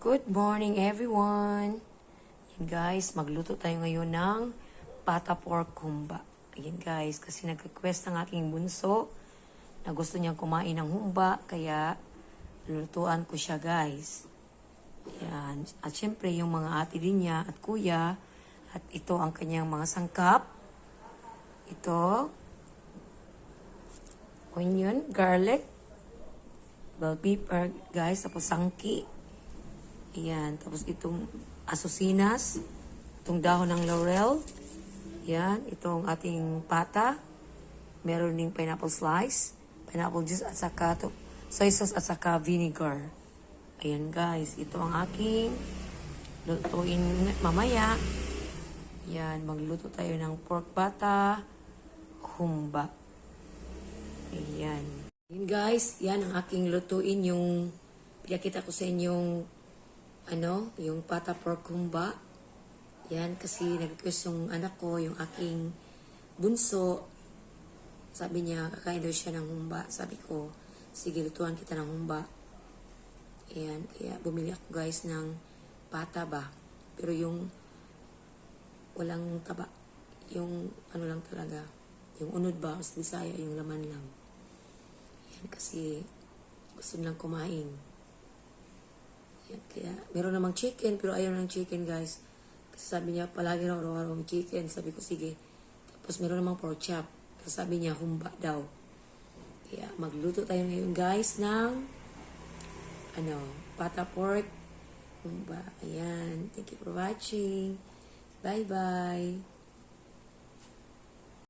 Good morning everyone! Yan guys, magluto tayo ngayon ng pata pork humba. Ayan guys, kasi nag-request ang aking bunso na gusto niyang kumain ng humba, kaya lulutuan ko siya guys. Yan. At syempre yung mga ate din niya at kuya, at ito ang kanyang mga sangkap. Ito, onion, garlic, bell pepper, guys, tapos sangki. Ayan, tapos itong asusinas, itong dahon ng laurel. Yan, itong ating pata. Meron ding pineapple slice, pineapple juice at saka to, soy sauce at saka vinegar. Ayan guys, ito ang aking lutuin mamaya. Yan, magluto tayo ng pork pata, humba. Ayan. Yan guys, yan ang aking lutuin yung pinakita ko sa inyong ano, yung pata pork. Yan, kasi nag-request yung anak ko, yung aking bunso. Sabi niya, kakain daw siya ng humba. Sabi ko, sige, lutuan kita ng humba. Ayan, kaya bumili ako guys ng pata ba. Pero yung walang taba. Yung ano lang talaga. Yung unod ba, sa Bisaya, yung laman lang. Yan, kasi gusto nilang kumain. Yan, kaya meron namang chicken, pero ayaw ng chicken guys. Kasi sabi niya, palagi raw araw-araw may chicken. Sabi ko, sige. Tapos meron namang pork chop. Pero sabi niya, humba daw. Kaya magluto tayo ngayon guys ng ano, pata pork. Humba. Ayan. Thank you for watching. Bye-bye.